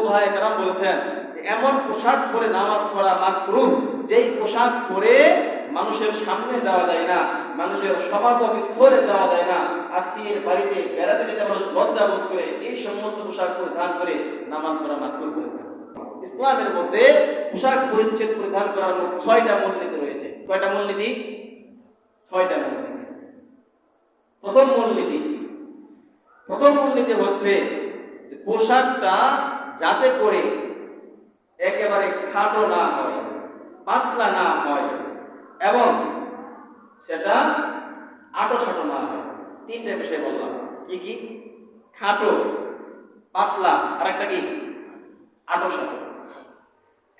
কেরাম বলেছেন এমন পোশাক পরে নামাজ পড়া মাকরুহ, যেই পোশাক পরে মানুষের সামনে যাওয়া যায় না, মানুষের সমাগম স্থলে যাওয়া যায় না, আত্মীয়ের বাড়িতে বেড়াতে যেতে মানুষ লজ্জা বোধ করে, এই সমস্ত পোশাক পরিধান করে নামাজ পড়া মাকরুহ করেছেন। ইসলামের মধ্যে পোশাক পরিচ্ছেদ পরিধান করার মোট ছয়টা মূলনীতি রয়েছে। কয়টা মূলনীতি? ছয়টা মূলনীতি। প্রথম মূলনীতি প্রথম মূলনীতি হচ্ছে পোশাকটা যাতে করে একেবারে খাটো না হয়, পাতলা না হয় এবং সেটা আটো সাটো না হয়। তিনটে বিষয় বললাম। কি কি? খাটো, পাতলা আর একটা কি? আটো সাটো।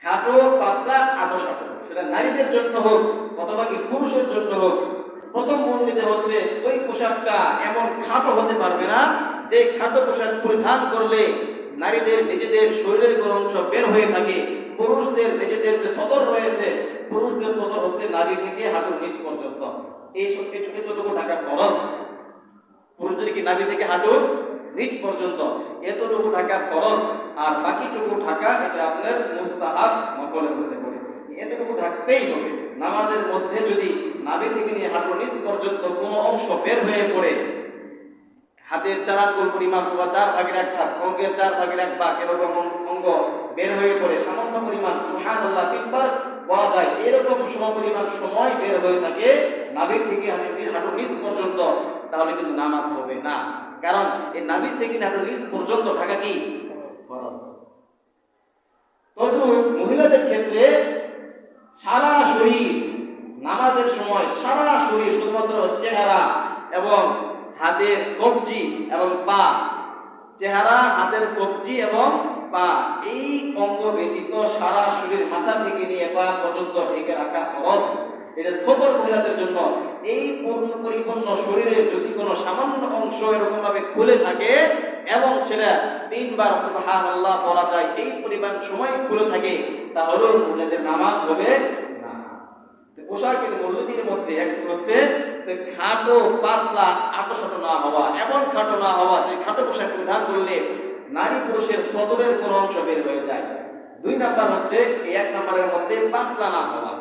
খাটো, পাতলা, আটো সাটো। সেটা নারীদের জন্য হোক অথবা কি পুরুষের জন্য হোক, প্রথম মূলনীতি হচ্ছে ওই পোশাকটা এমন খাটো হতে পারবে না যে খাটো পোশাক পরিধান করলে নারীদের নিজেদের শরীরের কোনো অংশ বের হয়ে থাকে, পুরুষদের নিজেদের যে সদর রয়েছে, পুরুষদের সদর হচ্ছে নারী থেকে হাঁটুর নিচ পর্যন্ত। এই সব কিছু এতটুকু ঢাকা ফরজ। পুরুষদের কি নারী থেকে হাঁটুর নিচ পর্যন্ত? এতটুকু ঢাকা ফরজ। আর বাকিটুকু ঢাকা এটা আপনার মুস্তাহাব নকলের মধ্যে পড়ে। এতটুকু ঢাকতেই হবে। নামাজের মধ্যে যদি নাভি থেকে নিয়ে হাঁটুর নিচ পর্যন্ত কোনো অংশ বের হয়ে পড়ে হাতের চার আঙ্গুল পরিমাণ অথবা চার ভাগের এক ভাগ অঙ্কের চার ভাগের এক ভাগ, এরকম অঙ্গ বের হয়ে পড়ে। সামান্য পরিমাণ সুবহানাল্লাহ তিনবার বলা যায়, এরকম সম পরিমাণ সময় বের হয়ে থাকে নাভি থেকে হাঁটু হাঁটু নিচ পর্যন্ত। তাহলে কিন্তু নামাজ হবে না। কারণ এই নাভি থেকে হাঁটু নিচ পর্যন্ত থাকা কি? ফরজ। তদ্রুপ মহিলাদের ক্ষেত্রে সারা শরীর নামাজের সময় সারা শরীর শুধুমাত্র চেহারা এবং হাতের কবজি এবং পা চেহারা, হাতের কবজি এবং পা, এই অঙ্গ ব্যতীত সারা শরীর মাথা থেকে নিয়ে পা পর্যন্ত ঢেকে রাখা খরচ এটা সদর মহিলাদের জন্য। এই পূর্ণ পরিপূর্ণ শরীরে যদি কোনো সামান্য অংশ এরকম ভাবে খুলে থাকে এবং সেটা তিনবার আল্লাহ বলা যায়, এই পরিমাণ সময় খুলে থাকে, তাহলেও মহিলাদের নামাজ হবে পোশাকের মূল্যটির মধ্যে একটা হচ্ছে সে খাটো, পাতলা আটো না হওয়া, এমন খাটো না হওয়া, যে খাটো পোশাক পরিধান করলে নারী পুরুষের সদরের কোনো অংশ বের হয়ে যায়। দুই নাম্বার হচ্ছে, এই এক নাম্বারের মধ্যে পাতলা না হওয়া।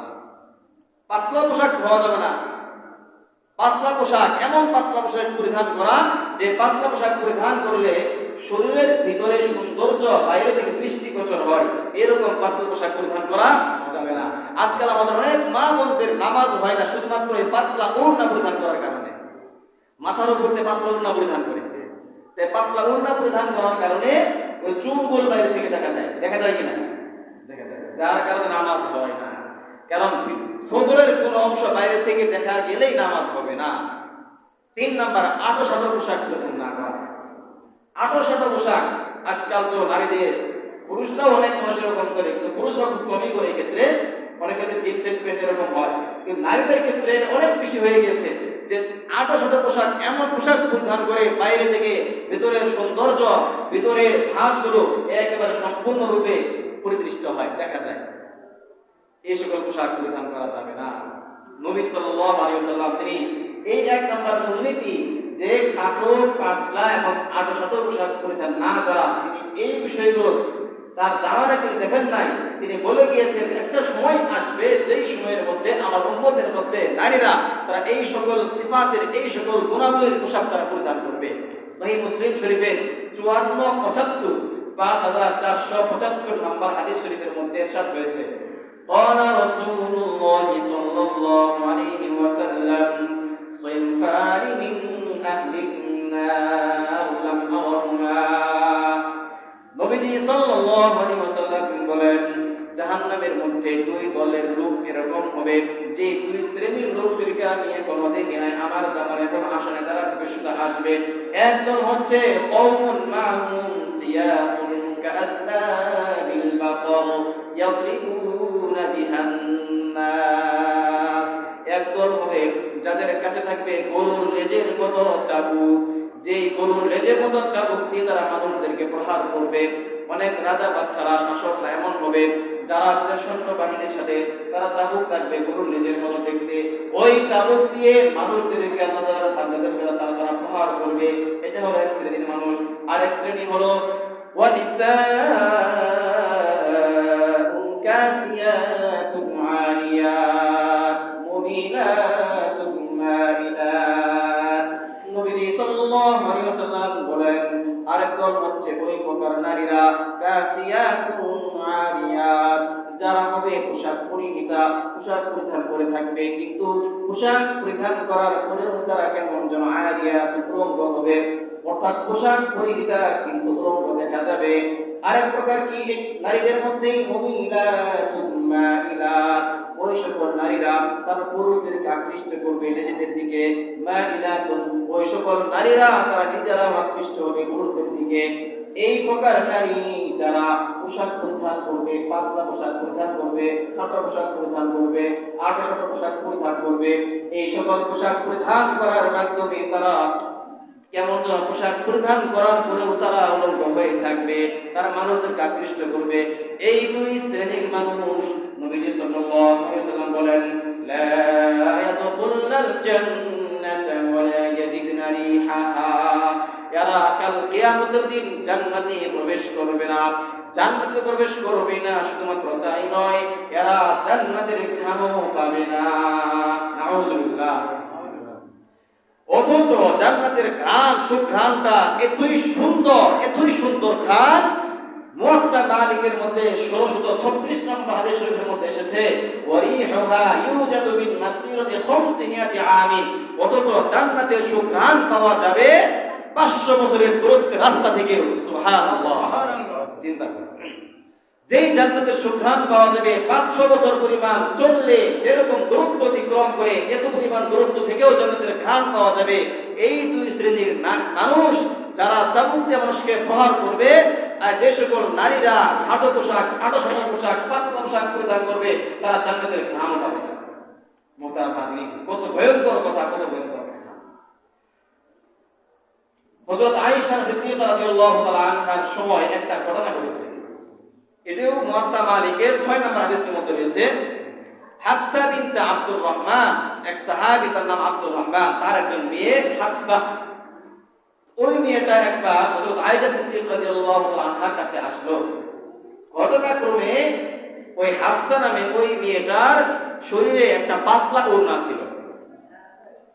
পাতলা পোশাক হওয়া যাবে না। পাতলা পোশাক, এমন পাতলা পোশাক পরিধান করা, যে পাতলা পোশাক পরিধান করলে শরীরের ভিতরে সৌন্দর্য বাইরে থেকে দৃষ্টিগোচর হয়। এরকম পাতলা পোশাক পরিধান করা যাবে না। আজকাল আমাদের অনেক মা বোনদের নামাজ হয় না, শুধুমাত্র এই পাতলা ওড়না পরিধান করার কারণে। মাথার উপর দিয়ে পাতলা ওড়না পরিধান করে। তাই পাতলা ওড়না পরিধান করার কারণে ওই চুলগুলো বাইরে থেকে দেখা যায়। দেখা যায় কিনা? দেখা যায়। যার কারণে নামাজ হয় না। কারণ সদরের কোন অংশ বাইরে থেকে দেখা গেলেই নামাজ হবে না। তিন নাম্বার আটো সাটো পোশাক না করা। আটো সাটো পোশাক আজকাল তো নারীদের পুরুষরাও অনেক মানুষ এরকম করে, কিন্তু পুরুষরা খুব কমই করে এক্ষেত্রে। অনেক ক্ষেত্রে প্যান্ট এরকম হয়। কিন্তু নারীদের ক্ষেত্রে অনেক বেশি হয়ে গেছে যে আটো শত পোশাক, এমন পোশাক পরিধান করে বাইরে থেকে ভেতরের সৌন্দর্য, ভিতরের ভাঁজগুলো একেবারে সম্পূর্ণরূপে পরিদৃষ্ট হয়, দেখা যায়। এই সকল পোশাক পরিধান করা যাবে না। নবী সাল্লাল্লাহু আলাইহি ওয়াসাল্লাম, তিনি এই এক নম্বর মূলনীতি যে খাটো, পাতলা এবং আটো সাটো পোশাক পরিধান না করা, তিনি এই বিষয়গুলো তার জামানে তিনি দেখেন নাই তিনি বলে গিয়েছেন একটা সময় আসবে যেই সময়ের মধ্যে আমার উম্মতের মধ্যে নারীরা তারা এই সকল সিফাতের এই সকল গুণাবলীর পোশাক তারা পরিধান করবে সহি মুসলিম শরীফের চুয়ান্ন পঁচাত্তর পাঁচ হাজার চারশো পঁচাত্তর নম্বর হাদিস শরীফের মধ্যে এরশাদ হয়েছে قال رسول الله صلى الله عليه وسلم صنفان من أهل النار لم أرهما নবীজি সাল্লাল্লাহু আলাইহি ওয়াসাল্লাম বলেন, জাহান্নামের মধ্যে দুই দলের লোক এরকম হবে, যে দুই শ্রেণির লোকদেরকে আমি এখনও দেখি নাই, আমার জামার এখন আসনে তারা ভবিষ্যতে আসবে। এক দল হচ্ছে কওমুন মাহুম সিয়াতুন কাআন্নাবিল বাকর ইয়াদরিবুনা বিহান নাস এক দল হবে যাদের কাছে থাকবে গরুর লেজের মতো চাবুক যে গরুর লেজের মতো চাবুক দিয়ে তারা মানুষদেরকে প্রহার করবে। অনেক রাজা বাচ্চারা, শাসকরা এমন হবে, যারা তাদের সৈন্য বাহিনীর সাথে তারা চাবুক রাখবে, গরুর লেজের মতো দেখতে। ওই চাবুক দিয়ে মানুষদেরকে আল্লাহ তারা তারা প্রহার করবে। এটা হলো এক শ্রেণির মানুষ। আর এক শ্রেণি হলো ওয়ানিসা কাসিয়াতুম আরিয়া মুমিনা নারীরা। কাসিয়াতুন আরিয়াত যারা হবে পোশাক পরিহিতা, পোশাক পরিধান করে থাকবে। কিন্তু পোশাক পরিধান করার পরেও তারা কেমন যেন আরিয়াত উলঙ্গ হবে। অর্থাৎ পোশাক পরিহিতা কিন্তু উলঙ্গ দেখা যাবে। আরেক প্রকার কি? নারীদের মধ্যেই মহিলা মাইলাত। ওই সকল নারীরা তার পুরুষদেরকে আকৃষ্ট করবে নিজেদের দিকে। মাইলাতুন ওই সকল নারীরা তারা নিজেরা আকৃষ্ট হবে পুরুষদের দিকে। এই প্রকার নারী যারা পোশাক পরিধান করবে, পাতলা পোশাক পরিধান করবে খাটো পোশাক পরিধান করবে আটো ছোট পোশাক পরিধান করবে, এই সকল পোশাক পরিধান করার মাধ্যমে তারা কেমন পোশাক পরিধান করার পরেও তারা উলঙ্গ হয়ে থাকবে, তারা মানুষদেরকে আকৃষ্ট করবে। এই দুই শ্রেণির মানুষ নবীজি সাল্লাল্লাহু আলাইহি সাল্লাম বলেন, লা ইয়াদখুলুল জান্নাতা লা ইয়াজিদনা রিহাহা। এরা কাল কিয়ামতের দিন প্রবেশ করবে না। জান্নাতে প্রবেশ করবে না, শুধুমাত্র তাই নয়, এরা জান্নাতের ঘ্রাণও পাবে না। নাউজুবিল্লাহ। অথচ জান্নাতের ঘ্রাণ, সুঘ্রাণটা এতই সুন্দর এতই সুন্দর ঘ্রাণ মালিকের মধ্যে 1636 নম্বর হাদিস শরীফের মধ্যে এসেছে ওয়ারিহুহা ইউজাদু মিন মাসিরাতি 500 আমিন অথচ জান্নাতের সুঘ্রাণ পাওয়া যাবে 500 বছরের দূরত্বের রাস্তা থেকে। সুবহানাল্লাহ। চিন্তা করুন যেই জান্নাতের সুঘ্রাণ পাওয়া যাবে পাঁচশো বছর পরিমাণ চললে যেরকম দূরত্ব অতিক্রম করে এত পরিমাণ দূরত্ব থেকেও জান্নাতের ঘ্রাণ পাওয়া যাবে। এই দুই শ্রেণির মানুষ যারা চাবুক দিয়ে মানুষকে প্রহার করবে যে সকল নারীরা খাটো পোশাক আটো সাদা পোশাক, পাতলা পোশাক পরিধান করবে, তারা জান্নাতের ঘ্রাণ পাবে। মোটা কত ভয়ঙ্কর কথা, কত ভয়ঙ্কর হযরত আয়েশা সিদ্দিকা রাদিয়াল্লাহু তাআলা আনহার সময় একটা ঘটনা ঘটেছে। এটিও মুয়াত্তা মালিকের 6 নম্বর হাদিসের মধ্যে রয়েছে। হাফসা বিনতে আব্দুর রহমান, এক সাহাবী, তার নাম আব্দুর রহমান, তার একজন মেয়ে হাফসা। ওই মেয়েটা একবার হযরত আয়েশা সিদ্দিকা রাদিয়াল্লাহু আনহার কাছে আসলো। ঘটনাক্রমে ওই হাফসা নামে ওই মেয়েটার শরীরে একটা পাতলা ওড়না ছিল।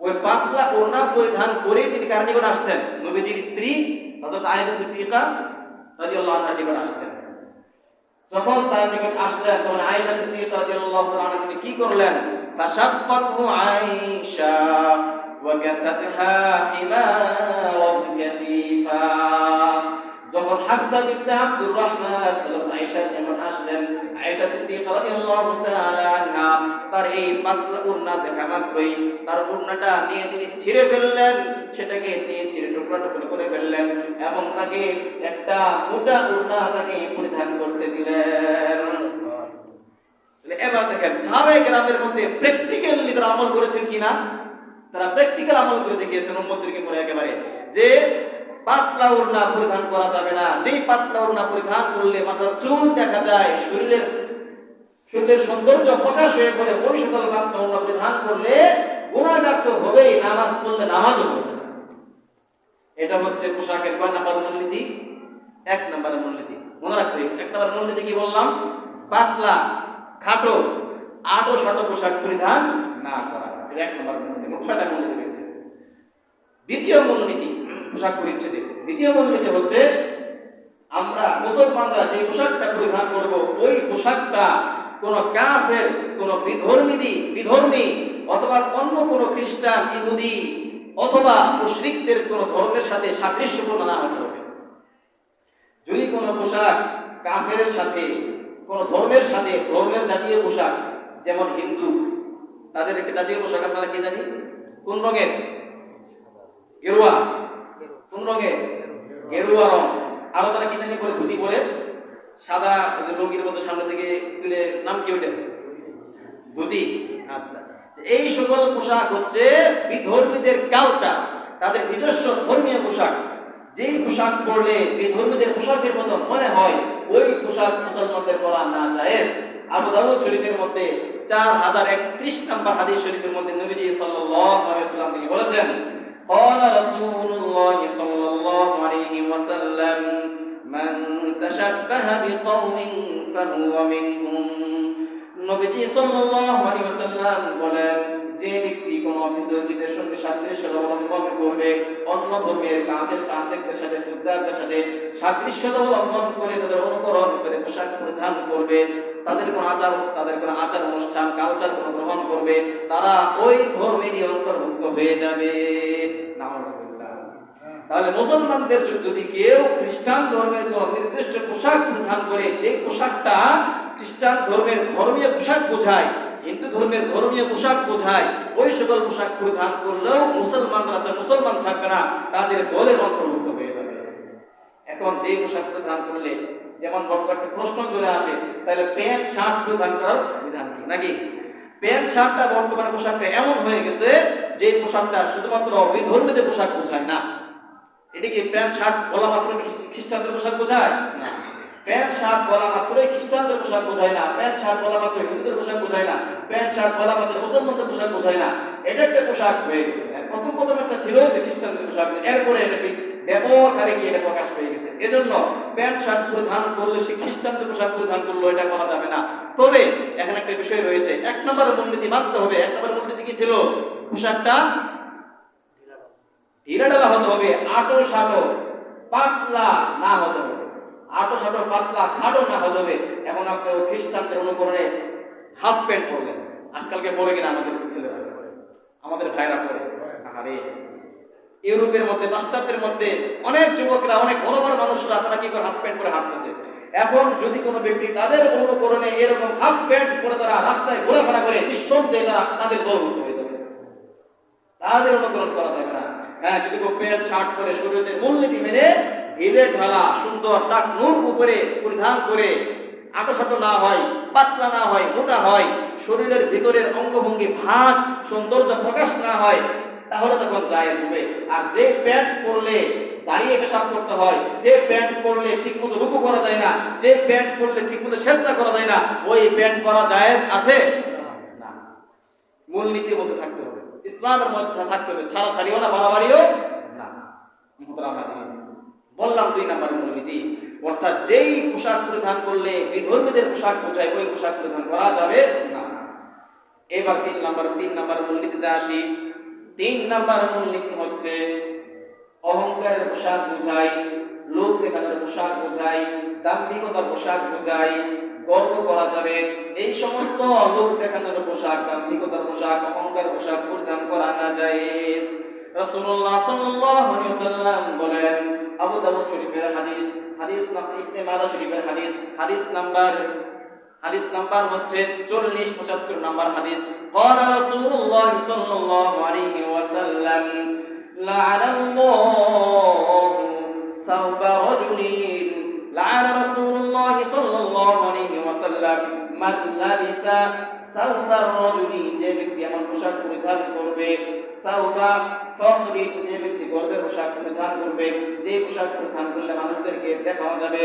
ওই পাতলা ওড়না পরিধান করে তিনি কার নিকট আসছেন? নবীজির স্ত্রী হযরত আয়েশা সিদ্দিকা রাদিয়াল্লাহু আনহার নিকট আসছেন। যখন তার নিকট আসলেন, তখন আয়েশা সিদ্দিকা রাদিয়াল্লাহু আনহা তিনি কি করলেন? ফাশাক্কাতহু আয়েশা। কাসাতহা হিমারান কাসিফা যখন হাফসা বিনতে আব্দুর রহমান হযরত আয়েশা যখন আসলেন, আয়েশা সিদ্দিকা রাদিয়াল্লাহু তাআলা আনহা, তার এই পাতলা ওড়না দেখা মাত্রই, তার ওড়নাটা নিয়ে তিনি ছিঁড়ে ফেললেন, সেটাকে তিনি ছিঁড়ে টুকরা টুকরা করে ফেললেন এবং তাকে একটা মোটা ওড়না তাকে পরিধান করতে দিলেন। এবার দেখেন সাহাবায়ে কেরামের মধ্যে প্র্যাকটিক্যালি তারা আমল করেছেন কিনা? তারা প্র্যাকটিক্যাল আমল করে দেখিয়েছেন উম্মতদেরকে পরে একেবারে যে পাতলা ওড়না পরিধান করা যাবে না। যেই পাতলা ওড়না পরিধান করলে মাথার চুল দেখা যায়, শরীরের শরীরের সৌন্দর্য প্রকাশ হয়ে পড়ে, ওই সকল পাতলা ওড়না পরিধান করলে গুণাগার তো হবেই, নামাজ পড়লে নামাজও হবে এটা হচ্ছে পোশাকের কয় নাম্বার মূলনীতি? এক নম্বরের মূলনীতি। মনে রাখতে এক নম্বর মূলনীতি কি বললাম? পাতলা, খাটো, আটো শত পোশাক পরিধান না করা। এটা এক নম্বর মূলনীতি মোট ছয়টা মূলনীতি রয়েছে। দ্বিতীয় মূলনীতি, পোশাক পরিচ্ছেদে। দ্বিতীয় মূলনীতি হচ্ছে, আমরা মুসলমানরা যে পোশাকটা পরিধান করব, ওই পোশাকটা কোন কাফের, কোন বিধর্মীদি, বিধর্মী অথবা অন্য কোন খ্রিস্টান, ইহুদি অথবা মুশরিকদের কোন ধর্মের সাথে সাদৃশ্যপূর্ণ না হতে হবে। যদি কোনো পোশাক কাফের সাথে, কোন ধর্মের সাথে, ধর্মের জাতীয় পোশাক, যেমন হিন্দু তাদের একটা জাতীয় পোশাক আছে আমরা কি জানি? কোন রঙের? গেরুয়া। কোন রঙের? গেরুয়া রং। আরও তারা কি জানি পরে, ধুতি পরে, সাদা যে লুঙ্গির মতো সামনে থেকে তুলে, নাম কি ওটা ধুতি। আচ্ছা। এই সকল পোশাক হচ্ছে বিধর্মীদের কালচার তাদের নিজস্ব ধর্মীয় পোশাক। যেই পোশাক পরলে বিধর্মীদের পোশাকের মতো মনে হয় ওই পোশাক মুসলমানদের পরা না জায়েজ আবু দাউদ শরীফের মধ্যে চার হাজার একত্রিশ নম্বর হাদিস শরীফের মধ্যে নবীজি সাল্লাল্লাহু আলাইহি ওয়াসাল্লাম তিনি বলেছেন قال رسول الله صلى الله عليه وسلم من تشبه بقوم فهو منهم নবীজি সাল্লাল্লাহু আলাইহি ওয়াসাল্লাম বলেন যে ব্যক্তি কোন বিধর্মীদের সঙ্গে সাদৃশ্য অবলম্বন করবে অন্য ধর্মের কাফের ফাসিকদের সাথে, ফুজ্জারদের সাথে সাদৃশ্য অবলম্বন করে তাদের অনুকরণ করে পোশাক পরিধান করবে, তাদের কোন আচার, তাদের কোন আচার অনুষ্ঠান কালচার কোন গ্রহণ করবে, তারা ওই ধর্মেরই অন্তর্ভুক্ত হয়ে যাবে। তাহলে মুসলমানদের যদি কেউ খ্রিস্টান ধর্মের কোন নির্দিষ্ট পোশাক পরিধান করে যে পোশাকটা খ্রিস্টান ধর্মের ধর্মীয় পোশাক বোঝায় হিন্দু ধর্মের ধর্মীয় পোশাক বোঝায়, ওই সকল পোশাক পরিধান করলেও মুসলমানরা তো মুসলমান থাকবে না, তাদের দলের অন্তর্ভুক্ত হয়ে যাবে। এখন যে পোশাক পরিধান করলে, যেমন বর্তমানে প্রশ্ন চলে আসে, তাহলে প্যান্ট, শার্ট পরিধান করার বিধান কি, নাকি? প্যান্ট, শার্টটা বর্তমানে পোশাকটা এমন হয়ে গেছে, যে পোশাকটা শুধুমাত্র বিধর্মীদের পোশাক বোঝায় না। এটা কি প্যান্ট, শার্ট বলা মাত্র খ্রিস্টানদের পোশাক বোঝায়? না। প্যান্ট, শার্ট বলা মাত্রই খ্রিস্টানদের পোশাক বোঝায় না। প্যান্ট, শার্ট বলা মাত্র হিন্দুদের পোশাক বোঝায় না। প্যান্ট, শার্ট বলা মাত্র, মুসলমানদের পোশাক বোঝায় না। এটা একটা পোশাক হয়ে গেছে। প্রথম প্রথম একটা ছিল যে খ্রিস্টানদের পোশাক। এরপরে এটা বি- ব্যবহারে গিয়ে এটা প্রকাশ পেয়ে গেছে। এজন্য প্যান্ট, শার্ট পরিধান করলে সে খ্রিস্টানদের পোশাক পরিধান করল এটা করা যাবে না। তবে এখানে একটা বিষয় রয়েছে। এক নম্বর মূলনীতি মানতে হবে। এক নম্বর মূলনীতি কি ছিল? পোশাকটা ঢিলাঢালা হতে হবে। আটো সাটো পাতলা না হতে হবে। আটো সাটো পাতলা খাটো না হবে এখন আপনি খ্রিস্টানদের অনুকরণে হাফ প্যান্ট পরলেন। আজকালকে পরে কিনা আমাদের ছেলেরা আমাদের ভাইরা পরে। আরে ইউরোপের মধ্যে, পাশ্চাত্যের মধ্যে অনেক যুবকরা, অনেক বড় বড় মানুষরা, তারা কি করে হাফ প্যান্ট পরে হাঁটতেছে? এখন যদি কোনো ব্যক্তি তাদের অনুকরণে এরকম হাফ প্যান্ট পরে তারা রাস্তায় ঘোরাফেরা করে, নিঃসন্দেহে তারা তাদের দলভুক্ত হয়ে যাবে। তাদের অনুকরণ করা যাবে না। হ্যাঁ যদি কেউ প্যান্ট শার্ট পরে শরীরের মূলনীতি মেনে ঢিলে ঢালা সুন্দর টাক নূর উপরে পরিধান করে আটোসাটো না হয়, পাতলা না হয়, মোটা হয়, শরীরের ভিতরের অঙ্গভঙ্গি ভাঁজ, সৌন্দর্য প্রকাশ না হয়, তাহলে তখন যায় হবে। আর যে প্যান্ট পরলে দাঁড়িয়ে পেশাব করতে হয়, যে প্যান্ট পরলে ঠিক মতো রুকু করা যায় না, যে প্যান্ট পরলে ঠিক মতো সেজদা করা যায় না, ওই প্যান্ট পরা জায়েজ আছে? না। মূলনীতির মধ্যে থাকতে হবে। ইসলামের মধ্যে থাকতে হবে। ছাড়া ছাড়িও না, বাড়াবাড়িও না। বললাম দুই নাম্বার মূলনীতি। অর্থাৎ যেই পোশাক পরিধান করলে বিধর্মীদের পোশাক বোঝায় ওই পোশাক পরিধান করা যাবে না। এবার তিন নাম্বার তিন নাম্বার মূলনীতিতে আসি। তিন নাম্বার মূলনীতি হচ্ছে অহংকারের পোশাক বোঝাই লোক দেখানোর পোশাক বোঝায় দাম্ভিকতার পোশাক বোঝায় গর্ব করা যাবে। এই সমস্ত লোক দেখানোর পোশাক, দাম্ভিকতার পোশাক অহংকার পোশাক পরিধান করা না আলাইহি ওয়াসাল্লাম বলেন আবু দাউদ শরীফের হাদিস হাদিস নাম্বার ইবনে মাজাহ শরীফের হাদিস হাদিস নাম্বার হাদিস নাম্বার হচ্ছে 40 75 নাম্বার হাদিস قال رسول الله صلى الله عليه وسلم لعن الله ثوب رجل لعن رسول الله صلى الله عليه وسلم যে ব্যক্তি এমন পোশাক পরিধান করবে সাউবা যে ব্যক্তি গর্বের পোশাক পরিধান করবে, যে পোশাক পরিধান করলে মানুষদেরকে দেখানো যাবে।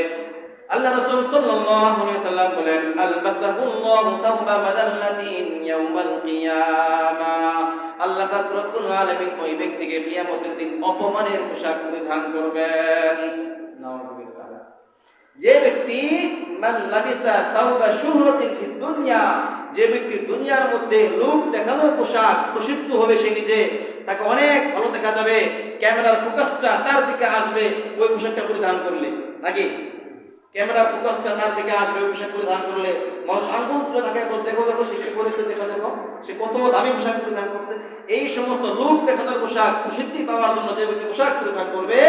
আল্লাহ রাসূল সাল্লাল্লাহু সাল্লাম বলেন, আলবাসাহুল্লাহু সাউবা মাদাল্লাতিন আল্লাহ পাক ওই ব্যক্তিকে কিয়ামতের দিন অপমানের পোশাক পরিধান করবেন। যে ব্যক্তি মান লাবিসা সাওবা শুহরাতিন ফিদ দুনিয়া, যে ব্যক্তি দুনিয়ার মধ্যে লোক দেখানোর পোশাক প্রসিদ্ধ হবে সে নিজে, তাকে অনেক ভালো দেখা যাবে, ক্যামেরার ফোকাসটা তার দিকে আসবে, ওই পোশাকটা পরিধান করলে। নাকি? ক্যামেরা ফোকাসটা তার দিকে আসবে, ওই পোশাক পরিধান করলে। মানুষ আঙ্গুল তুলে তাকে দেখো দেখো, সে কি করেছে, দেখো দেখো, সে কত দামি পোশাক পরিধান করছে। এই সমস্ত লোক দেখানোর পোশাক প্রসিদ্ধি পাওয়ার জন্য যে ব্যক্তি পোশাক পরিধান করবে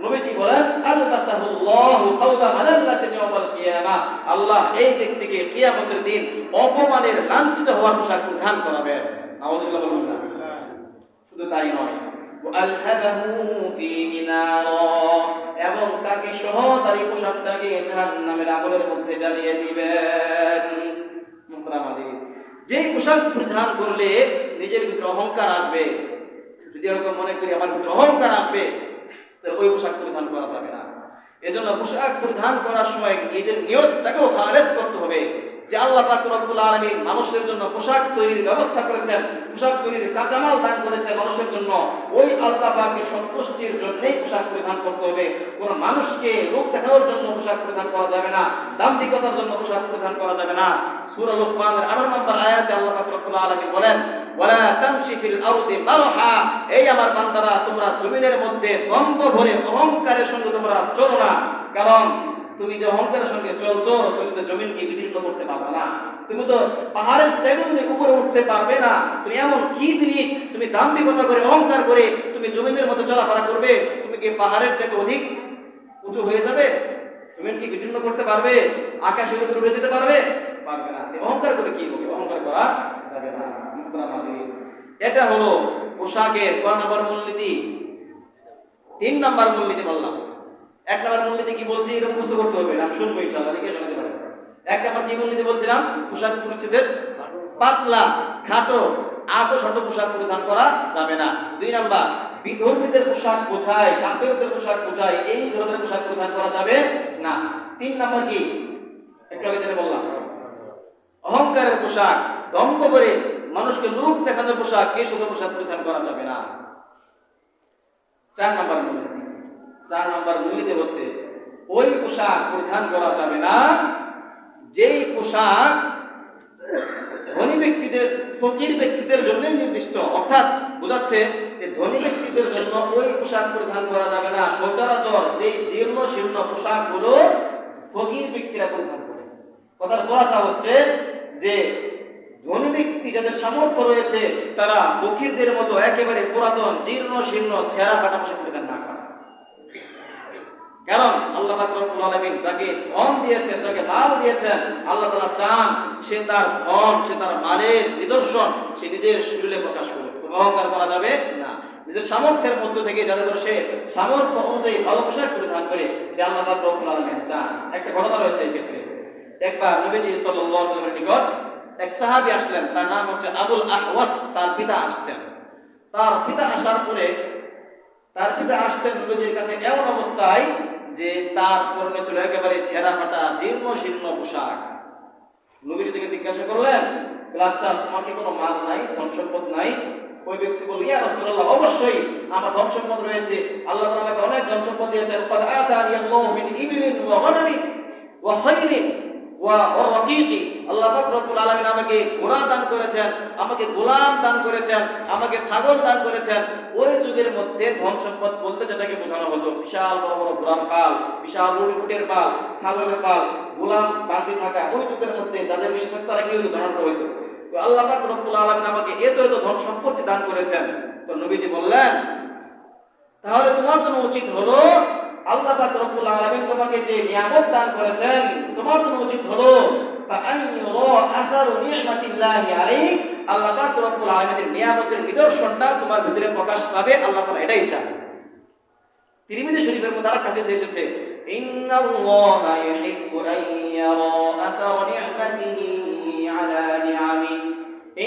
নবীজি বলেন, আলবাসাহুল্লাহু ফাওবা মালালাতিন ইয়াওমাল কিয়ামা। আল্লাহ এই ব্যক্তিকে কিয়ামতের দিন অপমানের লাঞ্ছিত হওয়ার পোশাক পরিধান করাবে। নাউজুবিল্লাহ বলুন না। শুধু তাই নয় এবং তাকে সহ তার এই পোশাকটাকে জাহান্নামের আগুনের মধ্যে জ্বালিয়ে দিবেন। যে পোশাক পরিধান করলে নিজের ভিতরে অহংকার আসবে। যদি এরকম মনে করি, আমার ভিতরে অহংকার আসবে। তাহলে ওই পোশাক পরিধান করা যাবে না। এজন্য পোশাক পরিধান করার সময় নিজের নিয়তটাকেও খারেজ করতে হবে। যে আল্লাহ রব্বুল আলামিন মানুষের জন্য পোশাক তৈরির ব্যবস্থা করেছেন, পোশাক তৈরির কাঁচামাল দান করেছেন মানুষের জন্য, ওই আল্লাহ পাকের সন্তুষ্টির জন্যই পোশাক পরিধান করতে হবে। কোন মানুষকে লোক দেখানোর জন্য পোশাক পরিধান করা যাবে না, দাম্ভিকতার জন্য পোশাক পরিধান করা যাবে না। সূরা লুকমানের 18 নম্বর আয়াতে আল্লাহ রব্বুল আলামিন বলেন এই আমার বান্দারা, তোমরা জমিনের মধ্যে দম্ভ ভরে অহংকারের সঙ্গে তোমরা চলো না। কারণ তুমি যে অহংকারের সঙ্গে চলছো, তুমি তো জমিনকে বিদীর্ণ করতে পারবে না। তুমি তো পাহাড়ের চাইতে তুমি উপরে উঠতে পারবে না, তুমি এমন কি জিনিস? তুমি দাম্ভিকতা করে, অহংকার করে তুমি জমিনের মধ্যে চলাফেরা করবে? তুমি কি পাহাড়ের চাইতে অধিক উঁচু হয়ে যাবে? জমিন কি বিদীর্ণ করতে পারবে? আকাশের উপরে উড়ে যেতে পারবে? পারবে না। অহংকার করে কি হবে? অহংকার করা যাবে না। এটা হলো পোশাকের কয় নম্বর মূলনীতি। তিন নাম্বার মূলনীতি বললাম। এক নাম্বার মূলনীতি কি বলছি? এটা মুখস্থ করতে হবে না শুনব ইনশাআল্লাহ, দেখে শোনাতে এক কি বলছিলাম? পোশাক পরিচ্ছেদের পাতলা, খাটো আটো ছোট পোশাক পরিধান করা যাবে না। দুই নাম্বার, বিধর্মীদের পোশাক বোঝায় পোশাক বোঝায় এই ধরনের পোশাক পরিধান করা যাবে না। তিন নাম্বার কি? একটু আগে বললাম, অহংকারের পোশাক দম্ভ করে মানুষকে দেখানোর পোশাক, এই সকল পোশাক পরিধান করা যাবে না। চার নাম্বার মূলনীতি। চার নাম্বার মূলনীতি হচ্ছে, ওই পোশাক পরিধান করা যাবে না। যেই পোশাক ধনী ব্যক্তিদের, ফকির ব্যক্তিদের জন্যই নির্দিষ্ট। অর্থাৎ বোঝাচ্ছে যে ধনী ব্যক্তিদের জন্য ওই পোশাক পরিধান করা যাবে না। সচরাচর যেই জীর্ণ শীর্ণ পোশাকগুলো ফকির ব্যক্তিরা পরিধান করে। কথার খোলাসা হচ্ছে যে ধনী ব্যক্তি যাদের সামর্থ্য রয়েছে, তারা ফকিরদের মতো একেবারে পুরাতন, জীর্ণ, শীর্ণ, ছেঁড়া ফাটা পোশাক পরিধান না করে। কারণ আল্লাহ রব্বুল যাকে ধন দিয়েছেন, যাকে মাল দিয়েছেন, আল্লাহ তাআলা চান সে তার ধন, সে তার মালের নিদর্শন সে নিজের শরীরে প্রকাশ করে অহংকার করা যাবে না। নিজের সামর্থ্যের মধ্য থেকে যাতে করে সে সামর্থ্য অনুযায়ী ভালো পোশাক পরিধান করে আল্লাহ রব্বুল আলামিন চান। একটা ঘটনা রয়েছে এই ক্ষেত্রে। একবার নবীজি ওয়াসাল্লামের নিকট এক সাহাবী আসলেন, তার নাম হচ্ছে আবুল আহওয়াস, তার পিতা আসছেন। তার পিতা আসার পরে তার পিতা আসছেন নবীজির কাছে এমন অবস্থায় যে তার পরনে চলে একেবারে ছেঁড়া ফাটা জীর্ণ শীর্ণ পোশাক। নবীর থেকে জিজ্ঞাসা করলেন আচ্ছা তোমার কি কোনো মাল নাই, ধন সম্পদ নাই? ওই ব্যক্তি বলল, ইয়া রাসূলুল্লাহ, অবশ্যই আমার ধন সম্পদ রয়েছে। আল্লাহ আমাকে অনেক ধন সম্পদ দিয়েছেন। আল্লাহ আমাকে দান করেছেন, আমাকে গোলাম দান করেছেন, আমাকে ছাগল দান করেছেন। ওই যুগের মধ্যে ধন সম্পদ বলতে যেটাকে বোঝানো হতো, বিশাল বড় বড় ছাগলের গোলাম থাকা, ওই যুগের মধ্যে যাদের তারা কি হতো হইতো। আল্লাহ আমাকে ধন সম্পত্তি দান করেছেন। তো নবীজি বললেন, তাহলে তোমার জন্য উচিত হলো আল্লাহ পাক রব্বুল আলামিন তোমাকে যে নিয়ামত দান করেছেন, তোমার জন্য উচিত হলো আল্লাহ পাক রব্বুল আলামিনের নিয়ামতের নিদর্শনটা তোমার ভিতরে প্রকাশ পাবে, আল্লাহ তাআলা এটাই চান। তিরমিজি শরীফের মধ্যে আরেকটা হাদিস এসেছে, ইন্নাল্লাহা ইউহিব্বু আন ইয়ারা আসার নি'মাতিহি আলা নি'ামিহি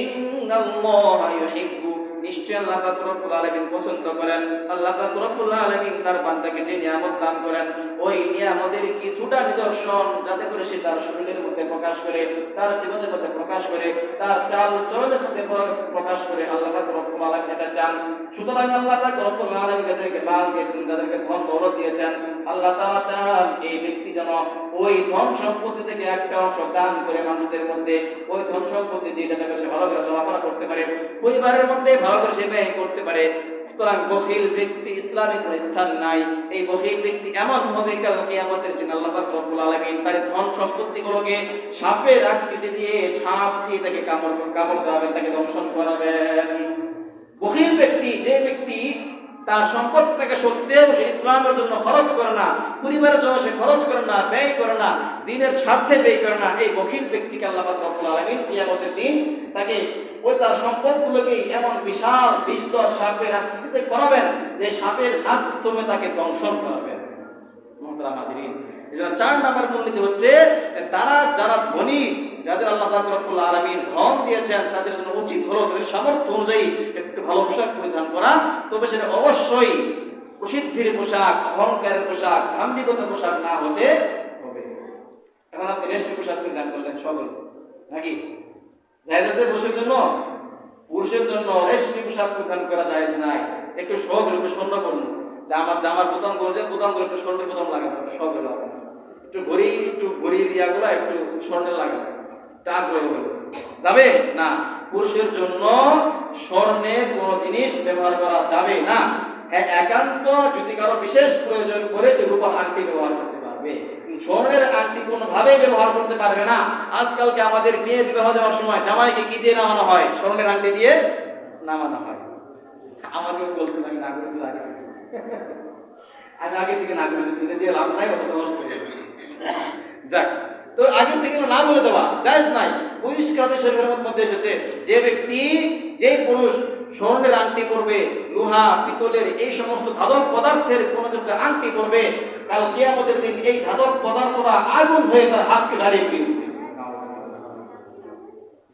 ইন্নাল্লাহা ইউহিব্বু নিশ্চয় আল্লাহ রব্বুল আলামিন পছন্দ করেন। আল্লাহ রব্বুল আলামিন তার বান্দাকে যে নিয়ামত দান করেন, ওই নিয়ামতের কিছুটা নিদর্শন যাতে করে সে তার শরীরের মধ্যে প্রকাশ করে, তার জীবনের মধ্যে প্রকাশ করে, তার চাল চলনের মধ্যে প্রকাশ করে আল্লাহ রব্বুল আলামিন এটা চান। সুতরাং আল্লাহ রব্বুল আলামিন যাদেরকে মাল দিয়েছেন, যাদেরকে ধন দৌলত দিয়েছেন, আল্লাহ তাআলা চান এই ব্যক্তি যেন ওই ধন সম্পত্তি থেকে একটা অংশ দান করে মানুষদের মধ্যে, ওই ধন সম্পত্তি দিয়ে যাতে করে সে ভালো করে চলাফেরা করতে পারে, পরিবারের মধ্যে ভালো করে সে ব্যয় করতে পারে। সুতরাং বখিল ব্যক্তি ইসলামে কোনো স্থান নাই। এই বখিল ব্যক্তি এমন হবে কাল কিয়ামতের দিন আল্লাহ রব্বুল আলামিন তার ধন সম্পত্তিগুলোকে সাপের আকৃতি দিয়ে সাপ দিয়ে তাকে কামড় কামড় দেওয়াবেন, তাকে দংশন করাবেন। বখিল ব্যক্তি যে ব্যক্তি তার সম্পদ থেকে সত্ত্বেও সে ইসলামের জন্য খরচ করে না, পরিবারের জন্য সে খরচ করে না, ব্যয় করে না, দিনের স্বার্থে ব্যয় করে না, এই বখিল ব্যক্তিকে আল্লাহ রব্বুল আলামিন কিয়ামতের দিন তাকে ওই তার সম্পদগুলোকে এমন বিশাল বিস্তর সাপের আকৃতিতে করাবেন যে সাপের মাধ্যমে তাকে দংশন করাবেন। মোহতারাম এজন্য চার নাম্বার মূলনীতি হচ্ছে, তারা যারা ধনী, যাদের আল্লাহ আলামিন ধন দিয়েছেন, তাদের জন্য উচিত হলো, তাদের সামর্থ্য অনুযায়ী ভালো পোশাক পরিধান করা, তবে সেটা অবশ্যই প্রসিদ্ধির পোশাক, অহংকারের পোশাক দাম্ভিকতার পোশাক না হতে হবে। এখন আপনি রেশমি পোশাক পরিধান করলেন নাকি? জায়েজ আছে পুরুষের জন্য? পুরুষের জন্য রেশমি পোশাক পরিধান করা জায়েজ নাই। একটু শখ হলো একটু স্বর্ণ করল আমার জামার বোতাম করে যে বোতাম করে একটু স্বর্ণের বোতাম একটু শখ হলো আপনার। একটু ঘড়ি একটু ঘড়ির ইয়াগুলো একটু স্বর্ণের লাগানো তা আগ্রহ হলো যাবে? না। পুরুষের জন্য স্বর্ণের কোন জিনিস ব্যবহার করা যাবে না। হ্যাঁ একান্ত যদি কারও বিশেষ প্রয়োজন করে সে রূপার আংটি ব্যবহার করতে পারবে। স্বর্ণের আংটি কোনোভাবে ব্যবহার করতে পারবে না। আজকালকে আমাদের বিয়ে বিবাহ দেওয়ার সময় জামাইকে কি দিয়ে নামানো হয়? স্বর্ণের আংটি দিয়ে নামানো হয়। আমাকেও বলছেন আমি না করে চাই। আমি আগে থেকে না করে দিচ্ছি দিয়ে লাভ নাই যাবে। যাক, তো আগে থেকে না বলে দেওয়া। জায়েজ নাই। শরীরের মধ্যে এসেছে। যে ব্যক্তি, যে পুরুষ স্বর্ণের আংটি পরবে, লোহা, পিতলের এই সমস্ত ধাতব পদার্থের কোনো কিছুতে আংটি পরবে, কাল কিয়ামতের এই ধাতব পদার্থরা আগুন হয়ে তার হাতকে দাঁড়িয়ে ফিরে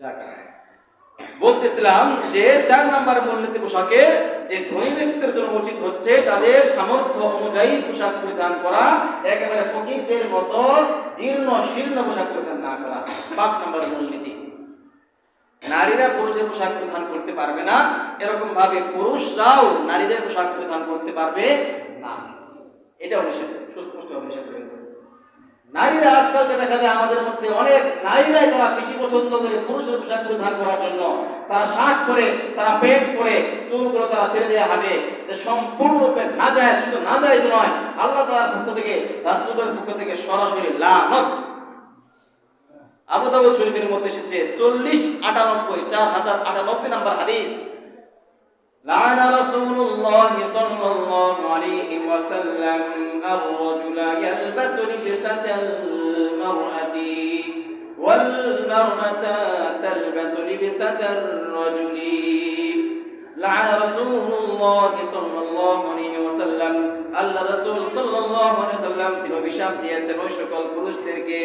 যাক। বলতেছিলাম যে চার নাম্বার মূলনীতি পোশাকে যে ধনী ব্যক্তিদের জন্য উচিত হচ্ছে তাদের সামর্থ্য অনুযায়ী পোশাক পরিধান করা, একেবারে ফকিরদের মতো জীর্ণ শীর্ণ পোশাক পরিধান না করা। পাঁচ নাম্বার মূলনীতি নারীরা পুরুষের পোশাক পরিধান করতে পারবে না এরকম ভাবে পুরুষরাও নারীদের পোশাক পরিধান করতে পারবে না। এটাও নিষেধ সুস্পষ্টভাবে নিষেধ রয়েছে। নারীরা আজকালকে দেখা যায় আমাদের মধ্যে অনেক নারীরাই তারা বেশি পছন্দ করে পুরুষের পোশাক পরিধান করার জন্য। তারা শার্ট পরে, তারা প্যান্ট পরে চুলগুলো তারা ছেড়ে দিয়ে হাঁটে। সম্পূর্ণরূপে না যায় শুধু না যায় নয়, আল্লাহ তাআলার পক্ষ থেকে রাষ্ট্রের পক্ষ থেকে সরাসরি লানত। আবু দাউদ শরীফের মধ্যে এসেছে চল্লিশ আটানব্বই, চার হাজার আটানব্বই নাম্বার হাদিস। لعن رسول الله صلى الله عليه وسلم الرجل يلبس لبسة المرأة والمرأة تلبس لبسة الرجل لعن رسول الله صلى الله عليه وسلم আল্লাহ রাসূল সাল্লাল্লাহু আলাইহি সাল্লাম তিনি অভিশাপ দিয়েছেন ওই সকল পুরুষদেরকে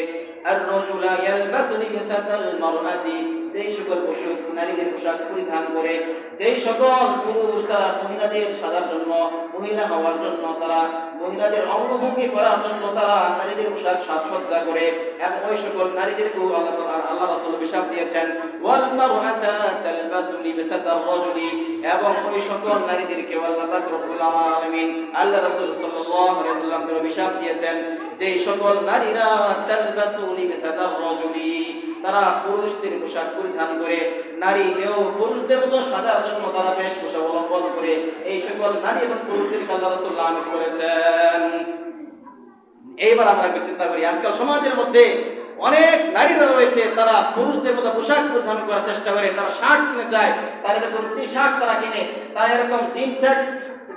আর রজুলা ইয়ালবাসু লিবাসাতাল মারআতি যেই সকল পুরুষ নারীদের পোশাক পরিধান করে, যেই সকল পুরুষ তারা মহিলাদের সাজার জন্য, মহিলা হওয়ার জন্য, তারা মহিলাদের অঙ্গভঙ্গি করার জন্য তারা নারীদের পোশাক সাজসজ্জা করে, এবং ওই সকল নারীদেরকেও আল্লাহ আল্লাহ অভিশাপ দিয়েছেন এবং ওই সকল নারীদেরকে আল্লাহ আলামিন, আল্লাহ রাসূল অভিশাপ দিয়েছেন যে সকল নারীরা তালবাসু লিবাসাতার তারা পুরুষদের পোশাক পরিধান করে, নারী এও পুরুষদের মতো সাজার জন্য তারা বেশ পোশাক অবলম্বন করে। এই সকল নারী এবং পুরুষদের আল্লাহ রাসূল লানত করেছেন। এইবার আমরা একটু চিন্তা করি, আজকাল সমাজের মধ্যে অনেক নারীরা রয়েছে, তারা পুরুষদের মতো পোশাক পরিধান করার চেষ্টা করে, তারা শার্ট কিনে চায়, তারা এরকম টি শার্ট তারা কিনে, তারা এরকম জিন্স শার্ট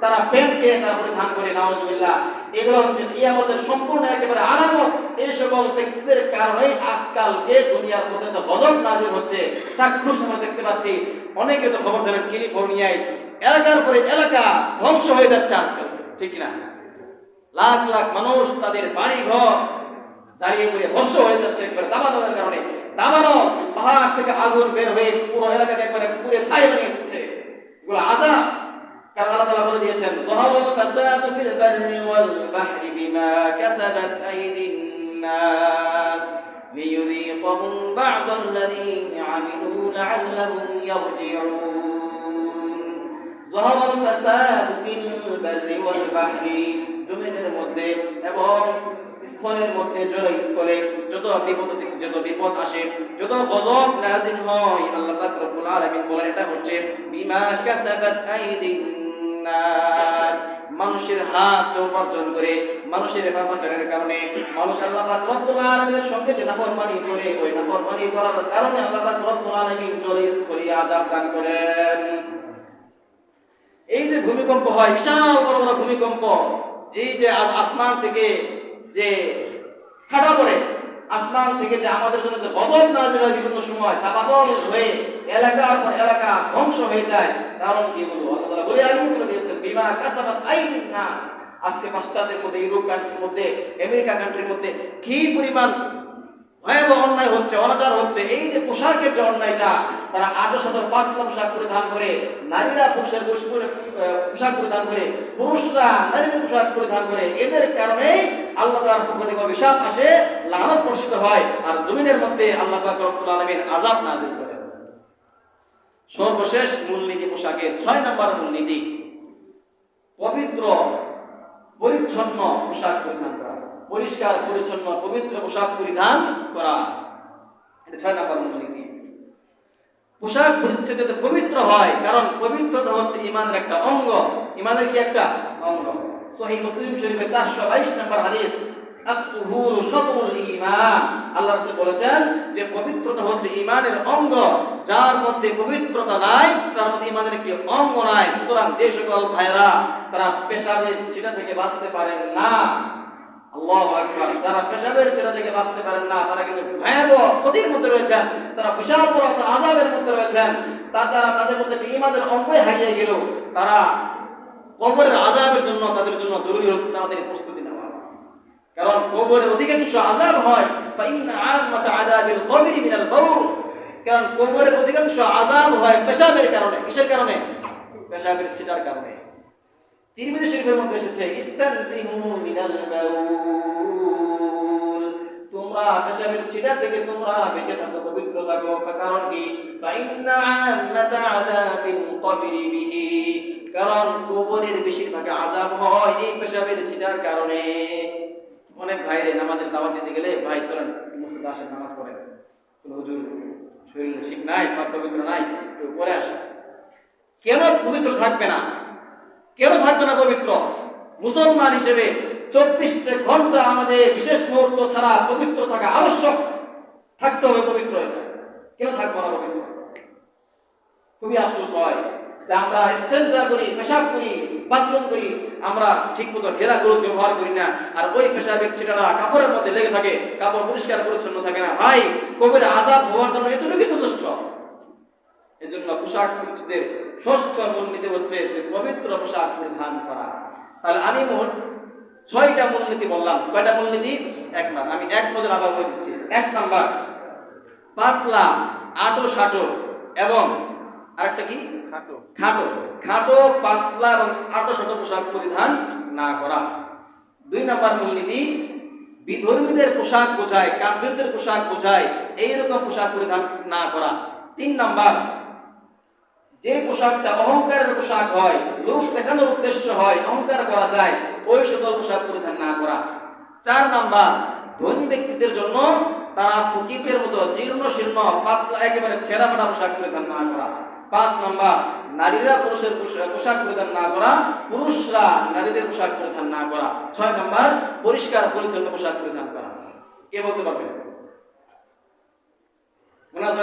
তারা প্যান্ট কিনে তারা পরিধান করে, নাউজুবিল্লাহ। এগুলো হচ্ছে কিয়ামতের সম্পূর্ণ একেবারে আলামত। এই সকল ব্যক্তিদের কারণে আজকালকে দুনিয়ার মধ্যে তো গজব নাজির হচ্ছে, চাক্ষুষ আমরা দেখতে পাচ্ছি। অনেকে তো খবর জানেন, ক্যালিফোর্নিয়ায় এলাকার পরে এলাকা ধ্বংস হয়ে যাচ্ছে আজকাল, ঠিক না লাখ লাখ মানুষ তাদের বাড়ি ঘর দাঁড়িয়ে করে ভস্য হয়ে যাচ্ছে একবারে দাবানোর কারণে। দাবানো পাহাড় থেকে আগুন বের হয়ে পুরো এলাকাকে একবারে পুড়ে ছাই বানিয়ে দিচ্ছে। এগুলো আজাব। কারণ আল্লাহ তাআলা বলে দিয়েছেন? যাহারাল ফাসাদু ফিল বাররি ওয়াল বাহরি বিমা কাসাবাত আইদিন নাস লিয়ুযীকাহুম বা'দ আল্লাযী আমিলু লা'আল্লাহুম ইয়ারজিউন. যাহারাল ফাসাদু ফিল বাহরি জমিনের মধ্যে এবং স্থলের মধ্যে, জল স্থলে যত বিপদ যত বিপদ আসে, যত গজব নাজিল হয়, আল্লাহ পাক রব্বুল আলামিন বলেন, এটা হচ্ছে, বিমা কাসাবাত আইদিন মানুষের হাত উপার্জন করে, মানুষের পাপাচারের কারণে মানুষ আল্লাহ রব্বুল আলামিনের সঙ্গে যে নাফরমানি করে, ওই নাফরমানি করার কারণে আল্লাহ রব্বুল আলামিন জলে স্থলে আযাব দান করেন। এই যে ভূমিকম্প হয়, বিশাল বড় বড় ভূমিকম্প, এই যে আসমান থেকে যে ফাটা পড়ে আসমান থেকে যে আমাদের জন্য যে গজব নাজিল হয় বিভিন্ন সময়, তা বাদল হয়ে এলাকার পর এলাকা ধ্বংস হয়ে যায়। কারণ কি বলব? আল্লাহ বলে আগে করে দিয়েছেন, বিমা কাসাবাত আইদিন নাস। আজকে পাশ্চাত্যের মধ্যে, ইউরোপ কান্ট্রির মধ্যে, আমেরিকা কান্ট্রির মধ্যে কি পরিমাণ অন্যায় হচ্ছে, অনাচার হচ্ছে, এই যে পোশাকের যে অন্যায়টা, তারা আটো শতর পাতলা পোশাক পরিধান করে, নারীরা পুরুষের পোশাক পরিধান করে, পুরুষরা নারীদের পোশাক পরিধান করে, এদের কারণেই আল্লাহ তাআলার পক্ষ থেকে অভিশাপ আসে, লানত বর্ষিত হয়, আর জমিনের মধ্যে আল্লাহ রব্বুল আলামিন আযাব নাযিল করেন। সর্বশেষ মূলনীতি পোশাকের ছয় নম্বর মূলনীতি, পবিত্র, পরিচ্ছন্ন পোশাক পরিধান করা। পরিষ্কার, পরিচ্ছন্ন, পবিত্র পোশাক পরিধান করা। এটা ছয় নম্বর মূলনীতি পোশাক পরিচ্ছদ যাতে পবিত্র হয় কারণ পবিত্রতা হচ্ছে ইমানের একটা অঙ্গ। ইমানের কি একটা? অঙ্গ। সহি মুসলিম শরীফের চারশো বাইশ নম্বর হাদিস আল্লাহ বলেছেন যে পবিত্রতা হচ্ছে ইমানের অঙ্গ। যার মধ্যে পবিত্রতা নাই, তার মধ্যে ইমানের একটি অঙ্গ নাই। সুতরাং যে সকল ভাইরা তারা পেশাবের ছিটা থেকে বাঁচতে পারেন না। পেশাবের পারেন না, তারা কিন্তু ভয়াবহ ক্ষতির মধ্যে রয়েছেন তারা মধ্যে রয়েছেন তাদের মধ্যে হারিয়ে গেল। তারা কবরের জন্য, তাদের জন্য জরুরি হচ্ছে প্রস্তুতি নেওয়া। কারণ কবরে অধিকাংশ আযাব হয় কারণ কবরের অধিকাংশ আযাব হয় পেশাবের কারণে। কিসের কারণে? পেশাবের ছিটার কারণে। তিরমিজি শরীফের মধ্যে এসেছে, ইস্তানজিহু মিনাল তোমরা পেশাবের ছিটা থেকে তোমরা বেঁচে থাকো, পবিত্র থাকো। কারণ কি? কারণ কবরের বেশিরভাগ আযাব হয় এই পেশাবের ছিটার কারণে। অনেক ভাইরে নামাজের দাওয়াত দিতে গেলে, ভাই, চলেন মুসলিম আসেন, নামাজ কোনো হুজুর, শরীর ঠিক নাই পাক পবিত্র নাই পরে আসে কেন পবিত্র থাকবে না? কেন থাকবে না পবিত্র? মুসলমান হিসেবে চব্বিশটা ঘণ্টা আমাদের বিশেষ মুহূর্ত ছাড়া পবিত্র থাকা আবশ্যক। থাকতে হবে পবিত্র। কেন থাকব না পবিত্র? খুবই আফসোস হয় যে আমরা ইস্তেঞ্জা করি, পেশাব করি, বাথরুম করি, আমরা ঠিক মতো ঢেলা গুলো ব্যবহার করি না। আর ওই পেশাবের ছিটারা কাপড়ের মধ্যে লেগে থাকে, কাপড় পরিষ্কার পরিচ্ছন্ন থাকে না। ভাই কবির আজাদ হওয়ার জন্য এতটুকুই যথেষ্ট এজন্য পোশাক ষষ্ঠ মূলনীতি হচ্ছে যে পবিত্র পোশাক পরিধান করা। তাহলে আমি মোট ছয়টা মূলনীতি বললাম। কয়টা মূলনীতি এক নাম্বার। আমি এক নজর আবার বলে দিচ্ছি। এক নাম্বার পাতলা আটো সাটো এবং আরেকটা কি? খাটো। খাটো। খাটো পাতলা এবং আটো সাটো পোশাক পরিধান না করা। দুই নাম্বার মূলনীতি বিধর্মীদের পোশাক বোঝায় কাফিরদের পোশাক বোঝায় এইরকম পোশাক পরিধান না করা। তিন নাম্বার যে পোশাকটা অহংকারের পোশাক হয় লোক দেখানোর উদ্দেশ্য হয়, অহংকার করা যায়, ওই সকল পোশাক পরিধান না করা। চার নাম্বার, ধনী ব্যক্তিদের জন্য তারা ফকিরদের মতো জীর্ণ, শীর্ণ, পাতলা, একেবারে ছেঁড়া ফাটা পোশাক পরিধান না করা। পাঁচ নাম্বার, নারীরা পুরুষের পোশা- পোশাক পরিধান না করা, পুরুষরা নারীদের পোশাক পরিধান না করা। ছয় নাম্বার, পরিষ্কার, পরিচ্ছন্ন পোশাক পরিধান করা। কে বলতে পারবে? মনে আছে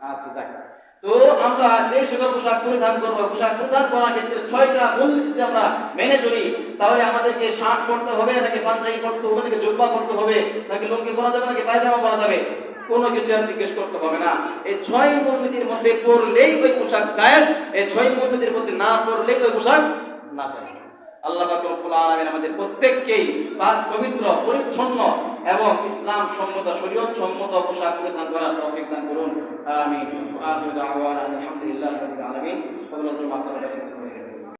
আচ্ছা যাক। তো আমরা যে সকল পোশাক পরিধান করব, পোশাক পরিধান করার ক্ষেত্রে ছয়টা মূলনীতি যদি আমরা মেনে চলি, তাহলে আমাদেরকে শার্ট পরতে হবে নাকি পাঞ্জাবি পরতে হবে নাকি জুব্বা পরতে হবে নাকি লুঙ্গি পরা যাবে নাকি পায়জামা পরা যাবে, কোনো কিছু আর জিজ্ঞেস করতে হবে না। এই ছয় মূলনীতির মধ্যে পড়লেই ওই পোশাক জায়েজ, এই ছয় মূলনীতির মধ্যে না পড়লেই ওই পোশাক না জায়েজ। আল্লাহ আমাদের প্রত্যেককেই পবিত্র, পরিচ্ছন্ন এবং ইসলাম সম্মত, শরীয়ত সম্মত পোশাক পরিধান করার তৌফিক দান করুন। জমাত